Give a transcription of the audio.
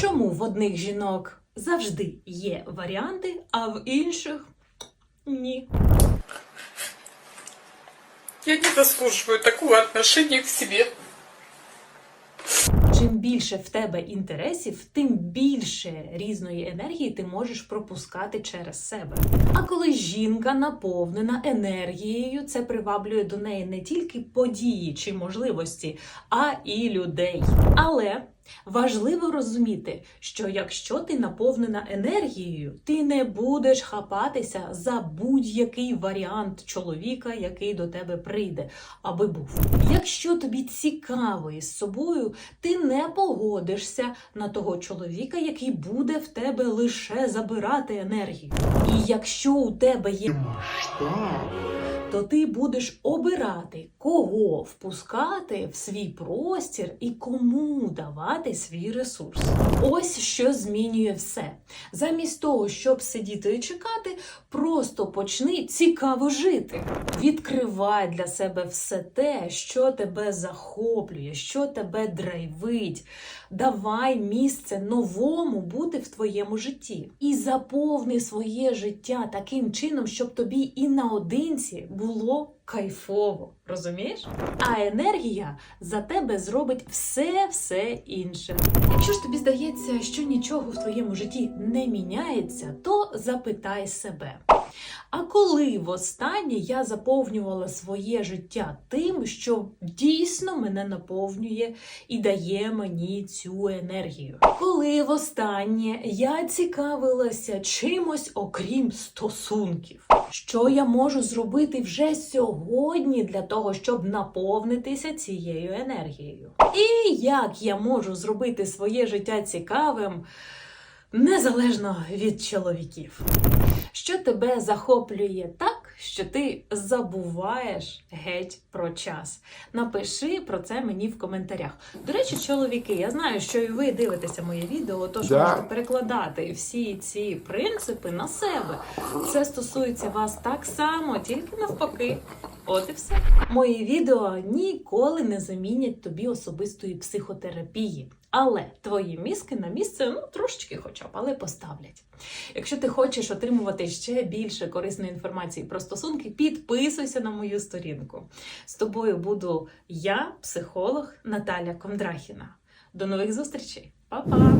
Чому в одних жінок завжди є варіанти, а в інших ні? Я не заслуживаю такого отношения к себе. Чим більше в тебе інтересів, тим більше різної енергії ти можеш пропускати через себе. А коли жінка наповнена енергією, це приваблює до неї не тільки події чи можливості, а і людей. Але важливо розуміти, що якщо ти наповнена енергією, ти не будеш хапатися за будь-який варіант чоловіка, який до тебе прийде, аби був. Якщо тобі цікаво із собою, ти не погодишся на того чоловіка, який буде в тебе лише забирати енергію. І якщо у тебе є то ти будеш обирати, кого впускати в свій простір і кому давати свій ресурс. Ось що змінює все. Замість того, щоб сидіти і чекати, просто почни цікаво жити. Відкривай для себе все те, що тебе захоплює, що тебе драйвить. Давай місце новому бути в твоєму житті і заповни своє життя таким чином, щоб тобі і наодинці було кайфово. Розумієш? А енергія за тебе зробить все все інше. Якщо ж тобі здається, що нічого в твоєму житті не міняється, то запитай себе. А коли востаннє я заповнювала своє життя тим, що дійсно мене наповнює і дає мені цю енергію? Коли востаннє я цікавилася чимось окрім стосунків? Що я можу зробити вже сьогодні для того, щоб наповнитися цією енергією? І як я можу зробити своє життя цікавим незалежно від чоловіків? Що тебе захоплює так, що ти забуваєш геть про час? Напиши про це мені в коментарях. До речі, чоловіки, я знаю, що і ви дивитеся моє відео, тож Да. можете перекладати всі ці принципи на себе. Це стосується вас так само, тільки навпаки. От і все. Мої відео ніколи не замінять тобі особистої психотерапії. Але твої мізки на місце ну трошечки хоча б, але поставлять. Якщо ти хочеш отримувати ще більше корисної інформації про стосунки, підписуйся на мою сторінку. З тобою буду я, психолог Наталя Кондрахіна. До нових зустрічей, Па-па!